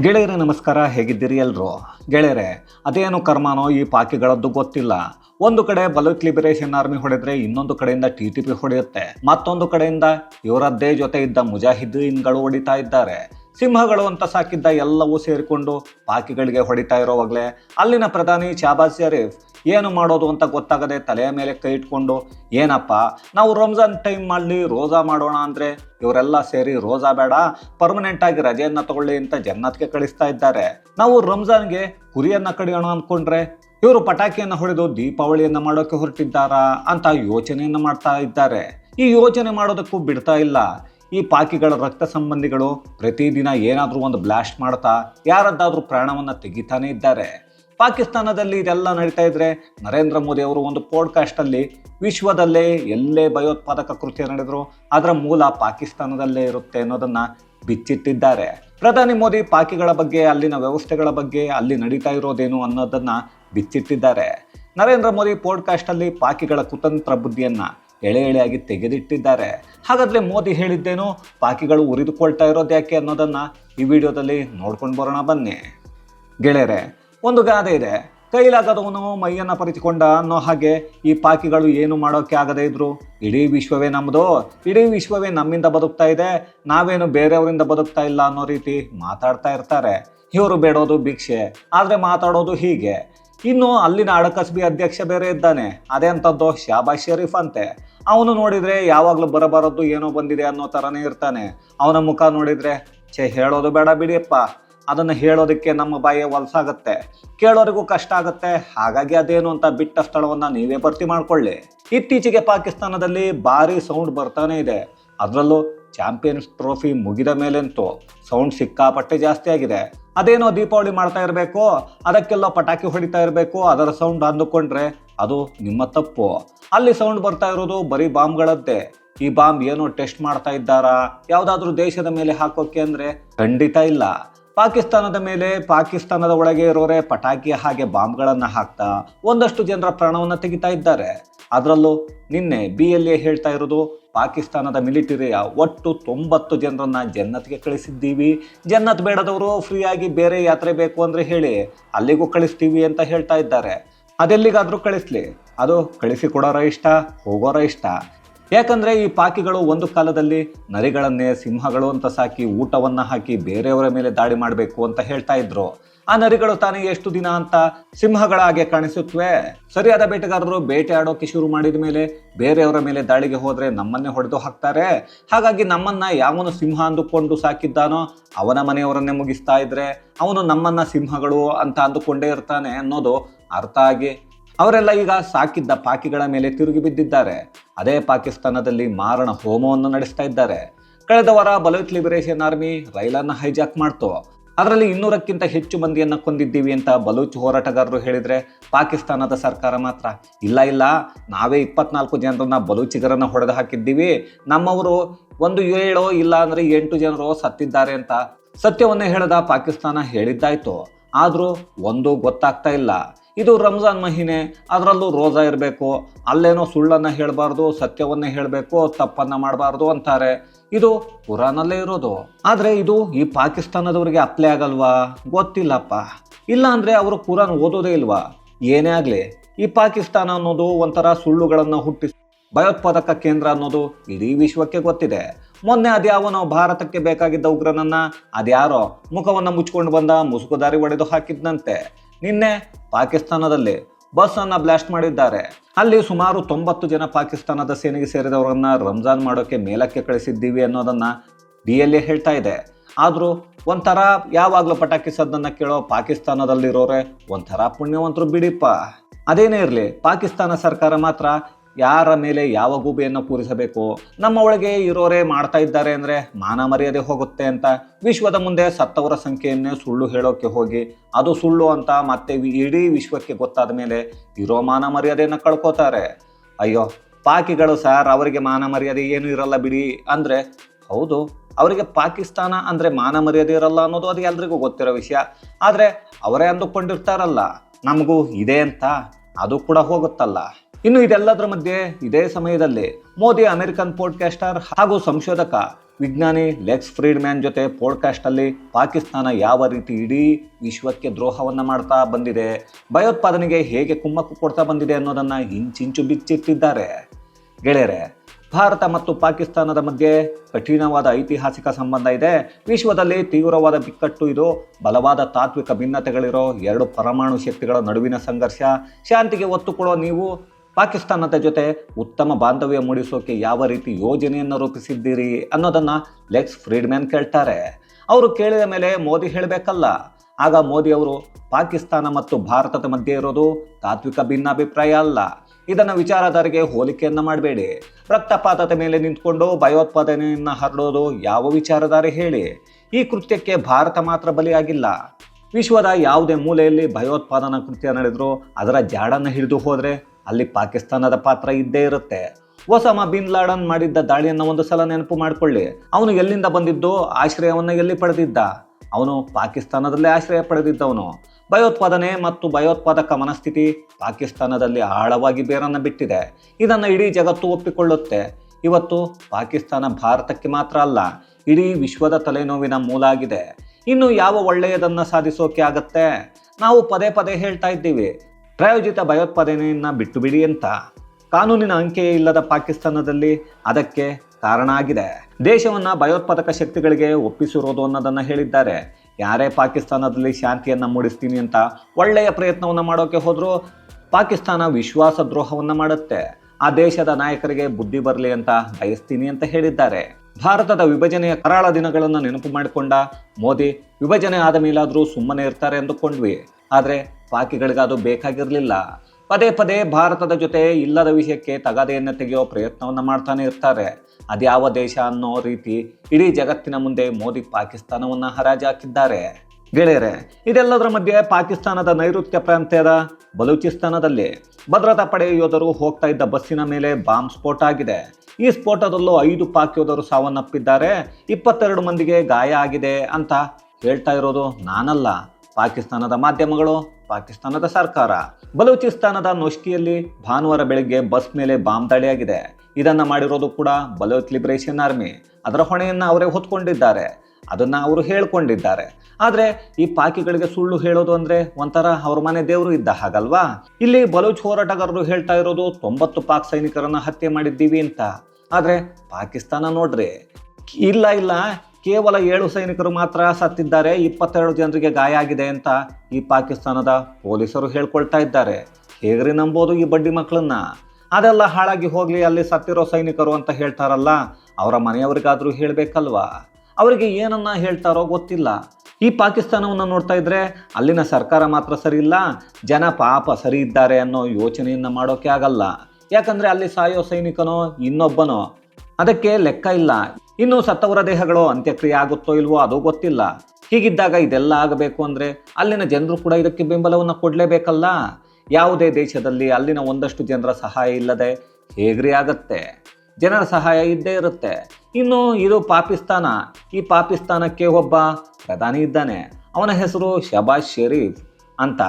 ಗೆಳೆಯರೇ, ನಮಸ್ಕಾರ. ಹೇಗಿದ್ದೀರಿ ಎಲ್ಲರೂ ಗೆಳೆಯರೆ, ಅದೇನು ಕರ್ಮನೋ ಈ ಪಾಕಿಗಳದ್ದು ಗೊತ್ತಿಲ್ಲ. ಒಂದು ಕಡೆ ಬಲೂಚ್ ಲಿಬರೇಷನ್ ಆರ್ಮಿ ಹೊಡೆದ್ರೆ ಇನ್ನೊಂದು ಕಡೆಯಿಂದ ಟಿ ಟಿ ಪಿ ಹೊಡೆಯುತ್ತೆ. ಮತ್ತೊಂದು ಕಡೆಯಿಂದ ಇವರದ್ದೇ ಜೊತೆ ಇದ್ದ ಮುಜಾಹಿದ್ದೀನ್ಗಳು ಹೊಡಿತಾ ಇದ್ದಾರೆ. ಸಿಂಹಗಳು ಅಂತ ಸಾಕಿದ್ದ ಎಲ್ಲವೂ ಸೇರಿಕೊಂಡು ಪಾಕಿಗಳಿಗೆ ಹೊಡಿತಾ ಇರೋವಾಗಲೇ ಅಲ್ಲಿನ ಪ್ರಧಾನಿ ಶಾಬಾಜ್ ಶರೀಫ್ ಏನು ಮಾಡೋದು ಅಂತ ಗೊತ್ತಾಗದೆ ತಲೆಯ ಮೇಲೆ ಕೈ ಇಟ್ಕೊಂಡು, ಏನಪ್ಪ, ನಾವು ರಂಜಾನ್ ಟೈಮ್ ಮಾಡಲಿ ರೋಜಾ ಮಾಡೋಣ ಅಂದರೆ ಇವರೆಲ್ಲ ಸೇರಿ ರೋಜಾ ಬೇಡ ಪರ್ಮನೆಂಟ್ ಆಗಿ ರಜೆಯನ್ನು ತಗೊಳ್ಳಿ ಅಂತ ಜನ್ನತ್ಗೆ ಕಳಿಸ್ತಾ ಇದ್ದಾರೆ. ನಾವು ರಂಜಾನ್ಗೆ ಕುರಿಯನ್ನು ಕಡಿಯೋಣ ಅಂದ್ಕೊಂಡ್ರೆ ಇವರು ಪಟಾಕಿಯನ್ನು ಹೊಡೆದು ದೀಪಾವಳಿಯನ್ನು ಮಾಡೋಕೆ ಹೊರಟಿದ್ದಾರಾ? ಅಂತ ಯೋಚನೆಯನ್ನು ಮಾಡ್ತಾ ಇದ್ದಾರೆ. ಈ ಯೋಚನೆ ಮಾಡೋದಕ್ಕೂ ಬಿಡ್ತಾ ಇಲ್ಲ. ಈ ಪಾಕಿಗಳ ರಕ್ತ ಸಂಬಂಧಿಗಳು ಪ್ರತಿದಿನ ಏನಾದರೂ ಒಂದು ಬ್ಲಾಸ್ಟ್ ಮಾಡ್ತಾ ಯಾರದ್ದಾದ್ರೂ ಪ್ರಾಣವನ್ನು ತೆಗಿತಾನೆ ಇದ್ದಾರೆ. ಪಾಕಿಸ್ತಾನದಲ್ಲಿ ಇದೆಲ್ಲ ನಡೀತಾ ಇದ್ರೆ ನರೇಂದ್ರ ಮೋದಿ ಅವರು ಒಂದು ಪಾಡ್ಕಾಸ್ಟ್ ಅಲ್ಲಿ ವಿಶ್ವದಲ್ಲೇ ಎಲ್ಲೇ ಭಯೋತ್ಪಾದಕ ಕೃತ್ಯ ನಡೆದ್ರು ಅದರ ಮೂಲ ಪಾಕಿಸ್ತಾನದಲ್ಲೇ ಇರುತ್ತೆ ಅನ್ನೋದನ್ನ ಬಿಚ್ಚಿಟ್ಟಿದ್ದಾರೆ. ಪ್ರಧಾನಿ ಮೋದಿ ಪಾಕಿಗಳ ಬಗ್ಗೆ, ಅಲ್ಲಿನ ವ್ಯವಸ್ಥೆಗಳ ಬಗ್ಗೆ, ಅಲ್ಲಿ ನಡೀತಾ ಇರೋದೇನು ಅನ್ನೋದನ್ನ ಬಿಚ್ಚಿಟ್ಟಿದ್ದಾರೆ. ನರೇಂದ್ರ ಮೋದಿ ಪಾಡ್ಕಾಸ್ಟ್ ಅಲ್ಲಿ ಪಾಕಿಗಳ ಕುತಂತ್ರ ಬುದ್ಧಿಯನ್ನ ಎಳೆ ಎಳೆಯಾಗಿ ತೆಗೆದಿಟ್ಟಿದ್ದಾರೆ. ಹಾಗಾದ್ರೆ ಮೋದಿ ಹೇಳಿದ್ದೇನು? ಪಾಕಿಗಳು ಉರಿದುಕೊಳ್ತಾ ಇರೋದು ಯಾಕೆ ಅನ್ನೋದನ್ನ ಈ ವಿಡಿಯೋದಲ್ಲಿ ನೋಡ್ಕೊಂಡು ಬರೋಣ ಬನ್ನಿ. ಗೆಳೆಯರೆ, ಒಂದು ಗಾದೆ ಇದೆ. ಕೈಲಾಗದವನು ಮೈಯನ್ನು ಪರಿಚಿಕೊಂಡ ಅನ್ನೋ ಹಾಗೆ ಈ ಪಾಕಿಗಳು ಏನು ಮಾಡೋಕ್ಕೆ ಆಗದೇ ಇದ್ರು? ಇಡೀ ವಿಶ್ವವೇ ನಮ್ಮದು ಇಡೀ ವಿಶ್ವವೇ ನಮ್ಮಿಂದ ಬದುಕ್ತಾ ಇದೆ. ನಾವೇನು ಬೇರೆಯವರಿಂದ ಬದುಕ್ತಾ ಇಲ್ಲ ಅನ್ನೋ ರೀತಿ ಮಾತಾಡ್ತಾ ಇರ್ತಾರೆ. ಇವರು ಬೇಡೋದು ಭಿಕ್ಷೆ. ಆದರೆ ಮಾತಾಡೋದು ಹೀಗೆ. ಇನ್ನು ಅಲ್ಲಿನ ಅಡಕಸ್ಬಿ ಅಧ್ಯಕ್ಷ ಬೇರೆ ಇದ್ದಾನೆ. ಅದೇ ಅಂತದ್ದು ಶಾಬಾಜ್ ಶರೀಫ್ ಅಂತೆ. ಅವನು ನೋಡಿದ್ರೆ ಯಾವಾಗಲೂ ಬರಬಾರದ್ದು ಏನೋ ಬಂದಿದೆ ಅನ್ನೋ ಥರನೇ ಇರ್ತಾನೆ. ಅವನ ಮುಖ ನೋಡಿದ್ರೆ, ಛೇ, ಹೇಳೋದು ಬೇಡ ಬಿಡಿಯಪ್ಪ. ಅದನ್ನು ಹೇಳೋದಕ್ಕೆ ನಮ್ಮ ಬಾಯಿ ಹೊಲಸಾಗತ್ತೆ. ಕೇಳೋರಿಗೂ ಕಷ್ಟ ಆಗುತ್ತೆ. ಹಾಗಾಗಿ ಅದೇನು ಅಂತ ಬಿಟ್ಟ ಸ್ಥಳವನ್ನು ನೀವೇ ಭರ್ತಿ ಮಾಡ್ಕೊಳ್ಳಿ. ಇತ್ತೀಚೆಗೆ ಪಾಕಿಸ್ತಾನದಲ್ಲಿ ಭಾರಿ ಸೌಂಡ್ ಬರ್ತಾನೆ ಇದೆ. ಅದರಲ್ಲೂ ಚಾಂಪಿಯನ್ಸ್ ಟ್ರೋಫಿ ಮುಗಿದ ಮೇಲಂತೂ ಸೌಂಡ್ ಸಿಕ್ಕಾಪಟ್ಟೆ ಜಾಸ್ತಿ ಆಗಿದೆ. ಅದೇನೋ ದೀಪಾವಳಿ ಮಾಡ್ತಾ ಇರಬೇಕು, ಅದಕ್ಕೆಲ್ಲ ಪಟಾಕಿ ಹೊಡಿತಾ ಇರಬೇಕು, ಅದರ ಸೌಂಡ್ ಅಂದುಕೊಂಡ್ರೆ ಅದು ನಿಮ್ಮ ತಪ್ಪು. ಅಲ್ಲಿ ಸೌಂಡ್ ಬರ್ತಾ ಇರೋದು ಬರೀ ಬಾಂಬ್ಗಳದ್ದೇ. ಈ ಬಾಂಬ್ ಏನೋ ಟೆಸ್ಟ್ ಮಾಡ್ತಾ ಇದ್ದಾರಾ? ಯಾವುದಾದ್ರೂ ದೇಶದ ಮೇಲೆ ಹಾಕೋಕೆ ಅಂದ್ರೆ ಖಂಡಿತ ಇಲ್ಲ. ಪಾಕಿಸ್ತಾನದ ಮೇಲೆ ಪಾಕಿಸ್ತಾನದ ಒಳಗೆ ಇರೋರೆ ಪಟಾಕಿ ಹಾಗೆ ಬಾಂಬ್ಗಳನ್ನು ಹಾಕ್ತಾ ಒಂದಷ್ಟು ಜನರ ಪ್ರಾಣವನ್ನು ತೆಗಿತಾ ಇದ್ದಾರೆ. ಅದರಲ್ಲೂ ನಿನ್ನೆ ಬಿ ಎಲ್ ಎ ಹೇಳ್ತಾ ಇರೋದು ಪಾಕಿಸ್ತಾನದ ಮಿಲಿಟರಿಯ ಒಟ್ಟು ತೊಂಬತ್ತು ಜನರನ್ನು ಜನ್ನತ್ಗೆ ಕಳಿಸಿದ್ದೀವಿ. ಜನ್ನತ್ ಬೇಡದವರು ಫ್ರೀಯಾಗಿ ಬೇರೆ ಯಾತ್ರೆ ಬೇಕು ಅಂದರೆ ಹೇಳಿ, ಅಲ್ಲಿಗೂ ಕಳಿಸ್ತೀವಿ ಅಂತ ಹೇಳ್ತಾ ಇದ್ದಾರೆ. ಅದೆಲ್ಲಿಗಾದರೂ ಕಳಿಸ್ಲಿ, ಅದು ಕಳಿಸಿಕೊಡೋರ ಇಷ್ಟ, ಹೋಗೋರ ಇಷ್ಟ. ಯಾಕಂದರೆ ಈ ಪಾಕಿಗಳು ಒಂದು ಕಾಲದಲ್ಲಿ ನರಿಗಳನ್ನೇ ಸಿಂಹಗಳು ಅಂತ ಸಾಕಿ ಊಟವನ್ನು ಹಾಕಿ ಬೇರೆಯವರ ಮೇಲೆ ದಾಳಿ ಮಾಡಬೇಕು ಅಂತ ಹೇಳ್ತಾ ಇದ್ರು. ಆ ನರಿಗಳು ತಾನೇ ಎಷ್ಟು ದಿನ ಅಂತ ಸಿಂಹಗಳಾಗೆ ಕಾಣಿಸುತ್ತವೆ ಸರಿಯಾದ ಬೇಟೆಗಾರರು ಬೇಟೆ ಶುರು ಮಾಡಿದ ಮೇಲೆ ಬೇರೆಯವರ ಮೇಲೆ ದಾಳಿಗೆ ಹೋದ್ರೆ ನಮ್ಮನ್ನೇ ಹೊಡೆದು ಹಾಕ್ತಾರೆ. ಹಾಗಾಗಿ ನಮ್ಮನ್ನ ಯಾವನು ಸಿಂಹ ಅಂದುಕೊಂಡು ಸಾಕಿದ್ದಾನೋ ಅವನ ಮನೆಯವರನ್ನೇ ಮುಗಿಸ್ತಾ ಇದ್ರೆ ಅವನು ನಮ್ಮನ್ನ ಸಿಂಹಗಳು ಅಂತ ಅಂದುಕೊಂಡೇ ಇರ್ತಾನೆ ಅನ್ನೋದು ಅರ್ಥ ಆಗಿ ಅವರೆಲ್ಲ ಈಗ ಸಾಕಿದ್ದ ಪಾಕಿಗಳ ಮೇಲೆ ತಿರುಗಿ ಬಿದ್ದಿದ್ದಾರೆ. ಅದೇ ಪಾಕಿಸ್ತಾನದಲ್ಲಿ ಮಾರಣ ಹೋಮವನ್ನು ನಡೆಸ್ತಾ ಇದ್ದಾರೆ. ಕಳೆದ ವಾರ ಬಲೂಚ್ ಲಿಬರೇಷನ್ ಆರ್ಮಿ ರೈಲನ್ನು ಹೈಜಾಕ್ ಮಾಡ್ತು. ಅದರಲ್ಲಿ ಇನ್ನೂರಕ್ಕಿಂತ ಹೆಚ್ಚು ಮಂದಿಯನ್ನು ಕೊಂದಿದ್ದೀವಿ ಅಂತ ಬಲೂಚ್ ಹೋರಾಟಗಾರರು ಹೇಳಿದರೆ ಪಾಕಿಸ್ತಾನದ ಸರ್ಕಾರ ಮಾತ್ರ. ಇಲ್ಲ ಇಲ್ಲ. ನಾವೇ ಇಪ್ಪತ್ನಾಲ್ಕು ಜನರನ್ನು ಬಲೂಚಿಗರನ್ನು ಹೊಡೆದು ಹಾಕಿದ್ದೀವಿ. ನಮ್ಮವರು ಒಂದು ಏಳೋ ಇಲ್ಲ ಅಂದರೆ ಎಂಟು ಜನರು ಸತ್ತಿದ್ದಾರೆ ಅಂತ ಸತ್ಯವನ್ನೇ ಹೇಳದ ಪಾಕಿಸ್ತಾನ ಹೇಳಿದ್ದಾಯ್ತು. ಆದರೂ ಒಂದು ಗೊತ್ತಾಗ್ತಾ ಇಲ್ಲ. ಇದು ರಂಜಾನ್ ಮಹಿನೆ, ಅದರಲ್ಲೂ ರೋಜಾ ಇರಬೇಕು. ಅಲ್ಲೇನೋ ಸುಳ್ಳನ್ನು ಹೇಳಬಾರ್ದು, ಸತ್ಯವನ್ನು ಹೇಳಬೇಕು, ತಪ್ಪನ್ನು ಮಾಡಬಾರ್ದು ಅಂತಾರೆ. ಇದು ಕುರಾನಲ್ಲೇ ಇರೋದು. ಆದರೆ ಇದು ಈ ಪಾಕಿಸ್ತಾನದವರಿಗೆ ಅಪ್ಲೈ ಆಗಲ್ವಾ? ಗೊತ್ತಿಲ್ಲಪ್ಪ. ಇಲ್ಲ ಅಂದರೆ ಅವರು ಕುರಾನ್ ಓದೋದೇ ಇಲ್ವಾ? ಏನೇ ಆಗಲಿ, ಈ ಪಾಕಿಸ್ತಾನ ಅನ್ನೋದು ಒಂಥರ ಸುಳ್ಳುಗಳನ್ನು ಹುಟ್ಟಿಸಿ ಭಯೋತ್ಪಾದಕ ಕೇಂದ್ರ ಅನ್ನೋದು ಇಡೀ ವಿಶ್ವಕ್ಕೆ ಗೊತ್ತಿದೆ. ಮೊನ್ನೆ ಅದ್ಯಾವನೋ ಭಾರತಕ್ಕೆ ಬೇಕಾಗಿದ್ದ ಉಗ್ರನನ್ನ, ಅದ್ಯಾರೋ ಮುಖವನ್ನು ಮುಚ್ಕೊಂಡು ಬಂದ ಮುಸುಕುದಾರಿ ಒಡೆದು ಹಾಕಿದ್ನಂತೆ. ನಿನ್ನೆ ಪಾಕಿಸ್ತಾನದಲ್ಲಿ ಬಸ್ ಅನ್ನ ಬ್ಲಾಸ್ಟ್ ಮಾಡಿದ್ದಾರೆ. ಅಲ್ಲಿ ಸುಮಾರು ತೊಂಬತ್ತು ಜನ ಪಾಕಿಸ್ತಾನದ ಸೇನೆಗೆ ಸೇರಿದವರನ್ನ ರಂಜಾನ್ ಮಾಡೋಕೆ ಮೇಲಕ್ಕೆ ಕಳಿಸಿದ್ದೀವಿ ಅನ್ನೋದನ್ನ ಡಿ ಎಲ್ ಹೇಳ್ತಾ ಇದೆ. ಆದರೂ ಒಂಥರ ಯಾವಾಗಲೂ ಪಟಾಕಿ ಸದ್ದನ್ನ ಕೇಳೋ ಪಾಕಿಸ್ತಾನದಲ್ಲಿರೋರೆ ಒಂಥರ ಪುಣ್ಯವಂತರು ಬಿಡಿಪ್ಪ. ಅದೇನೇ ಇರಲಿ, ಪಾಕಿಸ್ತಾನ ಸರ್ಕಾರ ಮಾತ್ರ ಯಾರ ಮೇಲೆ ಯಾವ ಗೂಬೆಯನ್ನು ಪೂರಿಸಬೇಕು ನಮ್ಮ ಒಳಗೆ ಇರೋರೇ ಮಾಡ್ತಾ ಇದ್ದಾರೆ ಅಂದರೆ ಮಾನ ಮರ್ಯಾದೆ ಹೋಗುತ್ತೆ ಅಂತ ವಿಶ್ವದ ಮುಂದೆ ಸತ್ತವರ ಸಂಖ್ಯೆಯನ್ನೇ ಸುಳ್ಳು ಹೇಳೋಕೆ ಹೋಗಿ, ಅದು ಸುಳ್ಳು ಅಂತ ಮತ್ತೆ ಇಡೀ ವಿಶ್ವಕ್ಕೆ ಗೊತ್ತಾದ ಮೇಲೆ ಇರೋ ಮಾನ ಮರ್ಯಾದೆಯನ್ನು ಕಳ್ಕೋತಾರೆ. ಅಯ್ಯೋ, ಪಾಕಿಗಳು ಸರ್, ಅವರಿಗೆ ಮಾನ ಮರ್ಯಾದೆ ಏನು ಇರಲ್ಲ ಬಿಡಿ ಅಂದರೆ, ಹೌದು, ಅವರಿಗೆ ಪಾಕಿಸ್ತಾನ ಅಂದರೆ ಮಾನ ಮರ್ಯಾದೆ ಇರಲ್ಲ ಅನ್ನೋದು ಅದು ಎಲ್ರಿಗೂ ಗೊತ್ತಿರೋ ವಿಷಯ. ಆದರೆ ಅವರೇ ಅಂದುಕೊಂಡಿರ್ತಾರಲ್ಲ, ನಮಗೂ ಇದೆ ಅಂತ, ಅದು ಕೂಡ ಹೋಗುತ್ತಲ್ಲ. ಇನ್ನು ಇದೆಲ್ಲದರ ಮಧ್ಯೆ ಇದೇ ಸಮಯದಲ್ಲಿ ಮೋದಿ ಅಮೆರಿಕನ್ ಪಾಡ್ಕಾಸ್ಟರ್ ಹಾಗೂ ಸಂಶೋಧಕ ವಿಜ್ಞಾನಿ ಲೆಕ್ಸ್ ಫ್ರೀಡ್ಮ್ಯಾನ್ ಜೊತೆ ಪಾಡ್ಕಾಸ್ಟಲ್ಲಿ ಪಾಕಿಸ್ತಾನ ಯಾವ ರೀತಿ ಇಡೀ ವಿಶ್ವಕ್ಕೆ ದ್ರೋಹವನ್ನು ಮಾಡ್ತಾ ಬಂದಿದೆ, ಭಯೋತ್ಪಾದನೆಗೆ ಹೇಗೆ ಕುಮ್ಮಕ್ಕು ಕೊಡ್ತಾ ಬಂದಿದೆ ಅನ್ನೋದನ್ನು ಇಂಚಿಂಚು ಬಿಚ್ಚಿಟ್ಟಿದ್ದಾರೆ. ಗೆಳೆಯರೆ, ಭಾರತ ಮತ್ತು ಪಾಕಿಸ್ತಾನದ ಮಧ್ಯೆ ಕಠಿಣವಾದ ಐತಿಹಾಸಿಕ ಸಂಬಂಧ ಇದೆ. ವಿಶ್ವದಲ್ಲಿ ತೀವ್ರವಾದ ಬಿಕ್ಕಟ್ಟು ಇದು, ಬಲವಾದ ತಾತ್ವಿಕ ಭಿನ್ನತೆಗಳಿರೋ ಎರಡು ಪರಮಾಣು ಶಕ್ತಿಗಳ ನಡುವಿನ ಸಂಘರ್ಷ. ಶಾಂತಿಗೆ ಒತ್ತು ಕೊಡೋ ನೀವು ಪಾಕಿಸ್ತಾನದ ಜೊತೆ ಉತ್ತಮ ಬಾಂಧವ್ಯ ಮೂಡಿಸೋಕೆ ಯಾವ ರೀತಿ ಯೋಜನೆಯನ್ನು ರೂಪಿಸಿದ್ದೀರಿ ಅನ್ನೋದನ್ನು ಲೆಕ್ಸ್ ಫ್ರೀಡ್ಮ್ಯಾನ್ ಕೇಳ್ತಾರೆ. ಅವರು ಕೇಳಿದ ಮೇಲೆ ಮೋದಿ ಹೇಳಬೇಕಲ್ಲ. ಆಗ ಮೋದಿ ಅವರು ಪಾಕಿಸ್ತಾನ ಮತ್ತು ಭಾರತದ ಮಧ್ಯೆ ಇರೋದು ತಾತ್ವಿಕ ಭಿನ್ನಾಭಿಪ್ರಾಯ ಅಲ್ಲ. ಇದನ್ನು ವಿಚಾರಧಾರೆಗೆ ಹೋಲಿಕೆಯನ್ನು ಮಾಡಬೇಡಿ. ರಕ್ತಪಾತದ ಮೇಲೆ ನಿಂತ್ಕೊಂಡು ಭಯೋತ್ಪಾದನೆಯನ್ನು ಹರಡೋದು ಯಾವ ವಿಚಾರಧಾರೆ ಹೇಳಿ. ಈ ಕೃತ್ಯಕ್ಕೆ ಭಾರತ ಮಾತ್ರ ಬಲಿಯಾಗಿಲ್ಲ. ವಿಶ್ವದ ಯಾವುದೇ ಮೂಲೆಯಲ್ಲಿ ಭಯೋತ್ಪಾದನಾ ಕೃತ್ಯ ನಡೆದರೂ ಅದರ ಜಾಡನ್ನು ಹಿಡಿದು ಹೋದರೆ ಅಲ್ಲಿ ಪಾಕಿಸ್ತಾನದ ಪಾತ್ರ ಇದ್ದೇ ಇರುತ್ತೆ. ಒಸಾಮ ಬಿನ್ ಲಾಡನ್ ಮಾಡಿದ್ದ ದಾಳಿಯನ್ನು ಒಂದು ಸಲ ನೆನಪು ಮಾಡಿಕೊಳ್ಳಿ. ಅವನು ಎಲ್ಲಿಂದ ಬಂದಿದ್ದು ಆಶ್ರಯವನ್ನು ಎಲ್ಲಿ ಪಡೆದಿದ್ದ? ಅವನು ಪಾಕಿಸ್ತಾನದಲ್ಲೇ ಆಶ್ರಯ ಪಡೆದಿದ್ದವನು. ಭಯೋತ್ಪಾದನೆ ಮತ್ತು ಭಯೋತ್ಪಾದಕ ಮನಸ್ಥಿತಿ ಪಾಕಿಸ್ತಾನದಲ್ಲಿ ಆಳವಾಗಿ ಬೇರನ್ನು ಬಿಟ್ಟಿದೆ. ಇದನ್ನು ಇಡೀ ಜಗತ್ತು ಒಪ್ಪಿಕೊಳ್ಳುತ್ತೆ. ಇವತ್ತು ಪಾಕಿಸ್ತಾನ ಭಾರತಕ್ಕೆ ಮಾತ್ರ ಅಲ್ಲ, ಇಡೀ ವಿಶ್ವದ ತಲೆನೋವಿನ ಮೂಲ ಆಗಿದೆ ಇನ್ನು ಯಾವ ಒಳ್ಳೆಯದನ್ನು ಸಾಧಿಸೋಕೆ ಆಗತ್ತೆ? ನಾವು ಪದೇ ಪದೇ ಹೇಳ್ತಾ ಇದ್ದೀವಿ ಪ್ರಾಯೋಜಿತ ಭಯೋತ್ಪಾದನೆಯನ್ನು ಬಿಟ್ಟು ಬಿಡಿ ಅಂತ ಕಾನೂನಿನ ಅಂಕೆ ಇಲ್ಲದ ಪಾಕಿಸ್ತಾನದಲ್ಲಿ ಅದಕ್ಕೆ ಕಾರಣ ಆಗಿದೆ. ದೇಶವನ್ನ ಭಯೋತ್ಪಾದಕ ಶಕ್ತಿಗಳಿಗೆ ಒಪ್ಪಿಸಿರೋದು ಅನ್ನೋದನ್ನ ಹೇಳಿದ್ದಾರೆ. ಯಾರೇ ಪಾಕಿಸ್ತಾನದಲ್ಲಿ ಶಾಂತಿಯನ್ನ ಮೂಡಿಸ್ತೀನಿ ಅಂತ ಒಳ್ಳೆಯ ಪ್ರಯತ್ನವನ್ನ ಮಾಡೋಕೆ ಹೋದರೂ ಪಾಕಿಸ್ತಾನ ವಿಶ್ವಾಸ ದ್ರೋಹವನ್ನು ಮಾಡುತ್ತೆ. ಆ ದೇಶದ ನಾಯಕರಿಗೆ ಬುದ್ಧಿ ಬರಲಿ ಅಂತ ಬಯಸ್ತೀನಿ ಅಂತ ಹೇಳಿದ್ದಾರೆ. ಭಾರತದ ವಿಭಜನೆಯ ಕರಾಳ ದಿನಗಳನ್ನು ನೆನಪು ಮಾಡಿಕೊಂಡ ಮೋದಿ ವಿಭಜನೆ ಆದ ಮೇಲಾದರೂ ಸುಮ್ಮನೆ ಇರ್ತಾರೆ ಅಂದುಕೊಂಡ್ವಿ. ಆದರೆ ಪಾಕಿಗಳಿಗೆ ಅದು ಬೇಕಾಗಿರಲಿಲ್ಲ. ಪದೇ ಪದೇ ಭಾರತದ ಜೊತೆ ಇಲ್ಲದ ವಿಷಯಕ್ಕೆ ತಗಾದೆಯನ್ನು ತೆಗೆಯೋ ಪ್ರಯತ್ನವನ್ನು ಮಾಡ್ತಾನೆ ಇರ್ತಾರೆ. ಅದ್ಯಾವ ದೇಶ ಅನ್ನೋ ರೀತಿ ಇಡೀ ಜಗತ್ತಿನ ಮುಂದೆ ಮೋದಿ ಪಾಕಿಸ್ತಾನವನ್ನು ಹರಾಜಾಕಿದ್ದಾರೆ ಗೆಳೆಯರೆ, ಇದೆಲ್ಲದರ ಮಧ್ಯೆ ಪಾಕಿಸ್ತಾನದ ನೈಋತ್ಯ ಪ್ರಾಂತ್ಯದ ಬಲೂಚಿಸ್ತಾನದಲ್ಲಿ. ಭದ್ರತಾ ಪಡೆ ಯೋಧರು ಹೋಗ್ತಾ ಇದ್ದ ಬಸ್ಸಿನ ಮೇಲೆ ಬಾಂಬ್ ಸ್ಫೋಟ ಆಗಿದೆ. ಈ ಸ್ಫೋಟದಲ್ಲೂ ಐದು ಪಾಕ್ ಯೋಧರು ಸಾವನ್ನಪ್ಪಿದ್ದಾರೆ. ಇಪ್ಪತ್ತೆರಡು ಮಂದಿಗೆ ಗಾಯ ಆಗಿದೆ ಅಂತ ಹೇಳ್ತಾ ಇರೋದು ನಾನಲ್ಲ. ಪಾಕಿಸ್ತಾನದ ಮಾಧ್ಯಮಗಳು ಪಾಕಿಸ್ತಾನದ ಸರ್ಕಾರ. ಬಲೂಚಿಸ್ತಾನದ ನೊಷ್ಕಿಯಲ್ಲಿ ಭಾನುವಾರ ಬೆಳಗ್ಗೆ ಬಸ್ ಮೇಲೆ ಬಾಂಬ್ ದಾಳಿಯಾಗಿದೆ ಇದನ್ನ ಮಾಡಿರೋದು ಕೂಡ ಬಲೂಚ್ ಲಿಬರೇಷನ್ ಆರ್ಮಿ. ಅದರ ಹೊಣೆಯನ್ನ ಅವರೇ ಹೊತ್ಕೊಂಡಿದ್ದಾರೆ. ಅದನ್ನ ಅವರು ಹೇಳ್ಕೊಂಡಿದ್ದಾರೆ. ಆದ್ರೆ ಈ ಪಾಕಿಗಳಿಗೆ ಸುಳ್ಳು ಹೇಳೋದು ಅಂದ್ರೆ ಒಂಥರ ಅವ್ರ ಮನೆ ದೇವರು ಇದ್ದ ಹಾಗಲ್ವಾ? ಇಲ್ಲಿ ಬಲೂಚ್ ಹೋರಾಟಗಾರರು ಹೇಳ್ತಾ ಇರೋದು ತೊಂಬತ್ತು ಪಾಕ್ ಸೈನಿಕರನ್ನ ಹತ್ಯೆ ಮಾಡಿದ್ದೀವಿ ಅಂತ. ಆದ್ರೆ ಪಾಕಿಸ್ತಾನ ನೋಡ್ರಿ. ಇಲ್ಲ ಇಲ್ಲ. ಕೇವಲ ಏಳು ಸೈನಿಕರು ಮಾತ್ರ ಸತ್ತಿದ್ದಾರೆ, ಇಪ್ಪತ್ತೆರಡು ಜನರಿಗೆ ಗಾಯ ಆಗಿದೆ ಅಂತ ಈ ಪಾಕಿಸ್ತಾನದ ಪೊಲೀಸರು ಹೇಳ್ಕೊಳ್ತಾ ಇದ್ದಾರೆ. ಹೇಗ್ರಿ ನಂಬೋದು ಈ ಬಡ್ಡಿ ಮಕ್ಕಳನ್ನ? ಅದೆಲ್ಲ ಹಾಳಾಗಿ ಹೋಗ್ಲಿ, ಅಲ್ಲಿ ಸತ್ತಿರೋ ಸೈನಿಕರು ಅಂತ ಹೇಳ್ತಾರಲ್ಲ, ಅವರ ಮನೆಯವರಿಗಾದ್ರೂ ಹೇಳಬೇಕಲ್ವಾ? ಅವರಿಗೆ ಏನನ್ನ ಹೇಳ್ತಾರೋ ಗೊತ್ತಿಲ್ಲ. ಈ ಪಾಕಿಸ್ತಾನವನ್ನು ನೋಡ್ತಾ ಇದ್ರೆ ಅಲ್ಲಿನ ಸರ್ಕಾರ ಮಾತ್ರ ಸರಿ ಇಲ್ಲ, ಜನ ಪಾಪ ಸರಿ ಇದ್ದಾರೆ ಅನ್ನೋ ಯೋಚನೆಯನ್ನು ಮಾಡೋಕೆ ಆಗಲ್ಲ. ಯಾಕಂದ್ರೆ ಅಲ್ಲಿ ಸಾಯೋ ಸೈನಿಕನೋ ಇನ್ನೊಬ್ಬನೋ, ಅದಕ್ಕೆ ಲೆಕ್ಕ ಇಲ್ಲ. ಇನ್ನು ಸತ್ತವರ ದೇಹಗಳು ಅಂತ್ಯಕ್ರಿಯೆ ಆಗುತ್ತೋ ಇಲ್ವೋ ಅದು ಗೊತ್ತಿಲ್ಲ. ಹೀಗಿದ್ದಾಗ ಇದೆಲ್ಲ ಆಗಬೇಕು ಅಂದರೆ ಅಲ್ಲಿನ ಜನರು ಕೂಡ ಇದಕ್ಕೆ ಬೆಂಬಲವನ್ನು ಕೊಡಲೇಬೇಕಲ್ಲ? ಯಾವುದೇ ದೇಶದಲ್ಲಿ ಅಲ್ಲಿನ ಒಂದಷ್ಟು ಜನರ ಸಹಾಯ ಇಲ್ಲದೆ ಹೇಗ್ರಿ ಆಗತ್ತೆ? ಜನರ ಸಹಾಯ ಇದ್ದೇ ಇರುತ್ತೆ. ಇನ್ನು ಇದು ಪಾಕಿಸ್ತಾನ. ಈ ಪಾಕಿಸ್ತಾನಕ್ಕೆ ಒಬ್ಬ ಪ್ರಧಾನಿ ಇದ್ದಾನೆ. ಅವನ ಹೆಸರು ಶಬಾಜ್ ಶರೀಫ್ ಅಂತ.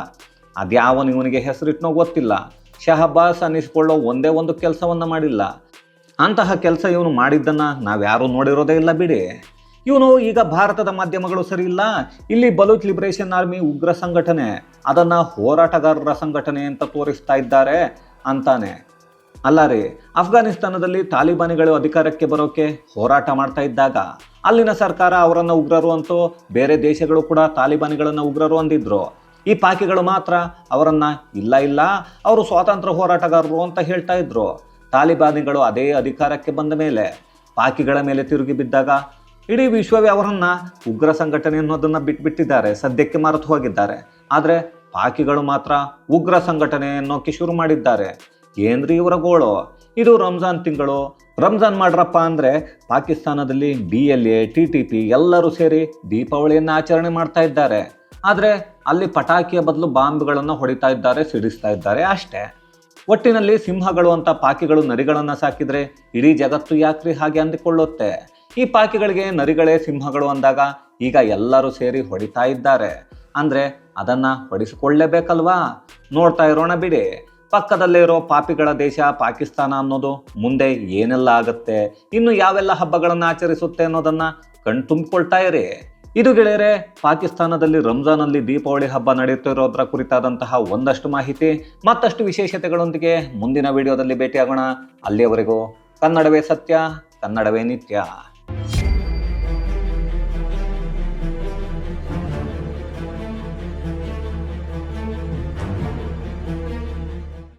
ಅದ್ಯಾವನು ಇವನಿಗೆ ಹೆಸರಿಟ್ಟನೋ ಗೊತ್ತಿಲ್ಲ. ಶಹಬಾಸ್ ಅನ್ನಿಸ್ಕೊಳ್ಳೋ ಒಂದೇ ಒಂದು ಕೆಲಸವನ್ನು ಮಾಡಿಲ್ಲ. ಅಂತಹ ಕೆಲಸ ಇವನು ಮಾಡಿದ್ದನ್ನು ನಾವ್ಯಾರೂ ನೋಡಿರೋದೇ ಇಲ್ಲ ಬಿಡಿ. ಇವನು ಈಗ ಭಾರತದ ಮಾಧ್ಯಮಗಳು ಸರಿ ಇಲ್ಲ. ಇಲ್ಲಿ ಬಲೂಚ್ ಲಿಬರೇಷನ್ ಆರ್ಮಿ ಉಗ್ರ ಸಂಘಟನೆ, ಅದನ್ನು ಹೋರಾಟಗಾರರ ಸಂಘಟನೆ ಅಂತ ತೋರಿಸ್ತಾ ಇದ್ದಾರೆ ಅಂತಾನೆ. ಅಲ್ಲ ರೀ ಅಫ್ಘಾನಿಸ್ತಾನದಲ್ಲಿ ತಾಲಿಬಾನಿಗಳು ಅಧಿಕಾರಕ್ಕೆ ಬರೋಕೆ ಹೋರಾಟ ಮಾಡ್ತಾ ಇದ್ದಾಗ ಅಲ್ಲಿನ ಸರ್ಕಾರ ಅವರನ್ನು ಉಗ್ರರು ಅಂತೂ, ಬೇರೆ ದೇಶಗಳು ಕೂಡ ತಾಲಿಬಾನಿಗಳನ್ನು ಉಗ್ರರು ಅಂದಿದ್ರು. ಈ ಪಾಕಿಗಳು ಮಾತ್ರ ಅವರನ್ನು ಇಲ್ಲ ಇಲ್ಲ, ಅವರು ಸ್ವಾತಂತ್ರ್ಯ ಹೋರಾಟಗಾರರು ಅಂತ ಹೇಳ್ತಾ ಇದ್ರು. ತಾಲಿಬಾನಿಗಳು ಅದೇ ಅಧಿಕಾರಕ್ಕೆ ಬಂದ ಮೇಲೆ ಪಾಕಿಗಳ ಮೇಲೆ ತಿರುಗಿ ಬಿದ್ದಾಗ ಇಡೀ ವಿಶ್ವವೇ ಅವರನ್ನು ಉಗ್ರ ಸಂಘಟನೆ ಅನ್ನೋದನ್ನ ಬಿಟ್ಬಿಟ್ಟಿದ್ದಾರೆ, ಸದ್ಯಕ್ಕೆ ಮರೆತು ಹೋಗಿದ್ದಾರೆ. ಆದರೆ ಪಾಕಿಗಳು ಮಾತ್ರ ಉಗ್ರ ಸಂಘಟನೆ ಅನ್ನೋಕೆ ಶುರು ಮಾಡಿದ್ದಾರೆ. ಏನ್ರಿ ಇವರ ಗೋಳು? ಇದು ರಂಜಾನ್ ತಿಂಗಳು. ರಂಜಾನ್ ಮಾಡ್ರಪ್ಪ ಅಂದ್ರೆ ಪಾಕಿಸ್ತಾನದಲ್ಲಿ B L A, T T P ಎಲ್ಲರೂ ಸೇರಿ ದೀಪಾವಳಿಯನ್ನು ಆಚರಣೆ ಮಾಡ್ತಾ ಇದ್ದಾರೆ. ಆದರೆ ಅಲ್ಲಿ ಪಟಾಕಿಯ ಬದಲು ಬಾಂಬ್ಗಳನ್ನು ಹೊಡಿತಾ ಇದ್ದಾರೆ, ಸಿಡಿಸ್ತಾ ಇದ್ದಾರೆ ಅಷ್ಟೇ. ಒಟ್ಟಿನಲ್ಲಿ ಸಿಂಹಗಳು ಅಂತ ಪಾಕಿಗಳು ನರಿಗಳನ್ನು ಸಾಕಿದ್ರೆ ಇಡೀ ಜಗತ್ತು ಯಾಕ್ರಿ ಹಾಗೆ ಅಂದುಕೊಳ್ಳುತ್ತೆ? ಈ ಪಾಕಿಗಳಿಗೆ ನರಿಗಳೇ ಸಿಂಹಗಳು ಅಂದಾಗ ಈಗ ಎಲ್ಲರೂ ಸೇರಿ ಹೊಡಿತಾ ಇದ್ದಾರೆ. ಅಂದ್ರೆ ಅದನ್ನ ಹೊಡಿಸಿಕೊಳ್ಳೇಬೇಕಲ್ವಾ? ನೋಡ್ತಾ ಇರೋಣ ಬಿಡಿ. ಪಕ್ಕದಲ್ಲೇ ಇರೋ ಪಾಪಿಗಳ ದೇಶ ಪಾಕಿಸ್ತಾನ ಅನ್ನೋದು ಮುಂದೆ ಏನೆಲ್ಲ ಆಗುತ್ತೆ? ಇನ್ನು ಯಾವೆಲ್ಲ ಹಬ್ಬಗಳನ್ನು ಆಚರಿಸುತ್ತೆ ಅನ್ನೋದನ್ನ ಕಣ್ತುಂಬಿಕೊಳ್ತಾ ಇರಿ. ಇದು ಗೆಳೆಯರೆ, ಪಾಕಿಸ್ತಾನದಲ್ಲಿ ರಂಜಾನಲ್ಲಿ ದೀಪಾವಳಿ ಹಬ್ಬ ನಡೆಯುತ್ತಿರೋದ್ರ ಕುರಿತಾದಂತಹ ಒಂದಷ್ಟು ಮಾಹಿತಿ, ಮತ್ತಷ್ಟು ವಿಶೇಷತೆಗಳೊಂದಿಗೆ ಮುಂದಿನ ವಿಡಿಯೋದಲ್ಲಿ ಭೇಟಿಯಾಗೋಣ. ಅಲ್ಲಿಯವರೆಗೂ ಕನ್ನಡವೇ ಸತ್ಯ, ಕನ್ನಡವೇ ನಿತ್ಯ.